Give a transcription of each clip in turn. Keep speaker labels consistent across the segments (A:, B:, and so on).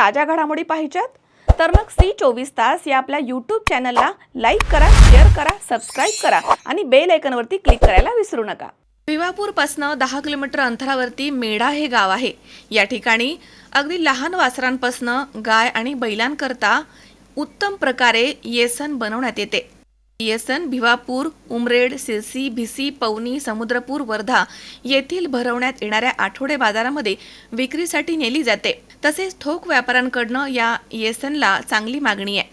A: ताज्या घडामोडी पाहिजेत? तर मग सी चोवीस तास या आपल्या यूट्यूब चॅनलला लाईक करा शेअर करा सबस्क्राईब करा आणि बेल आयकनवरती क्लिक करायला विसरू नका. विवापूरपासनं दहा किलोमीटर अंतरावरती मेढा हे गाव आहे. या ठिकाणी अगदी लहान वासरांपासनं गाय आणि बैलांकरता उत्तम प्रकारे येसन बनवण्यात येते. येसन भिवापूर उमरेड सिरसी भिसी पवनी समुद्रपूर वर्धा येथील भरवण्यात येणाऱ्या आठवडे बाजारामध्ये विक्रीसाठी नेली जाते. तसेच ठोक व्यापाऱ्यांकडनं या येसनला चांगली मागणी आहे.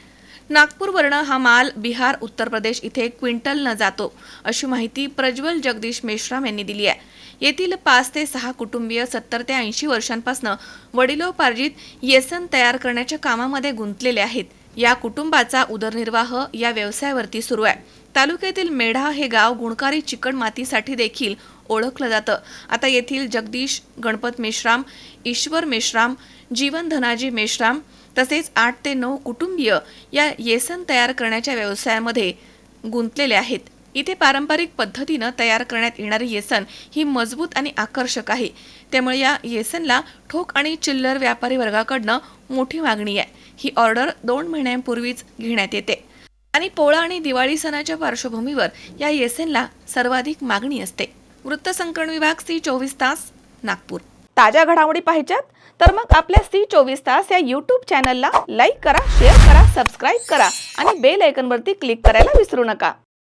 A: नागपूरवरनं हा माल बिहार उत्तर प्रदेश इथे क्विंटलनं जातो अशी माहिती प्रज्वल जगदीश मेश्राम यांनी दिली आहे. येथील पाच ते सहा कुटुंबीय सत्तर ते ऐंशी वर्षांपासून वडिलोपार्जित येसन तयार करण्याच्या कामामध्ये गुंतलेले आहेत. या कुटुंबाचा उदरनिर्वाह या व्यवसायावरती सुरू आहे. तालुक्यातील मेढा हे गाव गुणकारी चिकण मातीसाठी देखील ओळखलं जातं. आता येथील जगदीश गणपत मेश्राम ईश्वर मेश्राम जीवन धनाजी मेश्राम तसेच आठ ते नऊ कुटुंबीय या येसन तयार करण्याच्या व्यवसायामध्ये गुंतलेले आहेत. इथे पारंपरिक पद्धतीनं तयार करण्यात येणारी येसन ही मजबूत आणि आकर्षक आहे. त्यामुळे या येसनला ठोक आणि चिल्लर व्यापारी वर्गाकडनं मोठी मागणी आहे. ही ऑर्डर दोन महिन्यांपूर्वीच घेण्यात येते. आणि पोळा आणि दिवाळी सणाच्या पार्श्वभूमीवर या येसेनला सर्वाधिक मागणी असते. वृत्तसंकलन विभाग सी चोवीस तास नागपूर. ताज्या घडामोडी पाहिजेत? तर मग आपल्या सी चोवीस तास या यूट्यूब चॅनलला लाईक करा शेअर करा सबस्क्राईब करा आणि बेल आयकनवरती क्लिक करायला विसरू नका.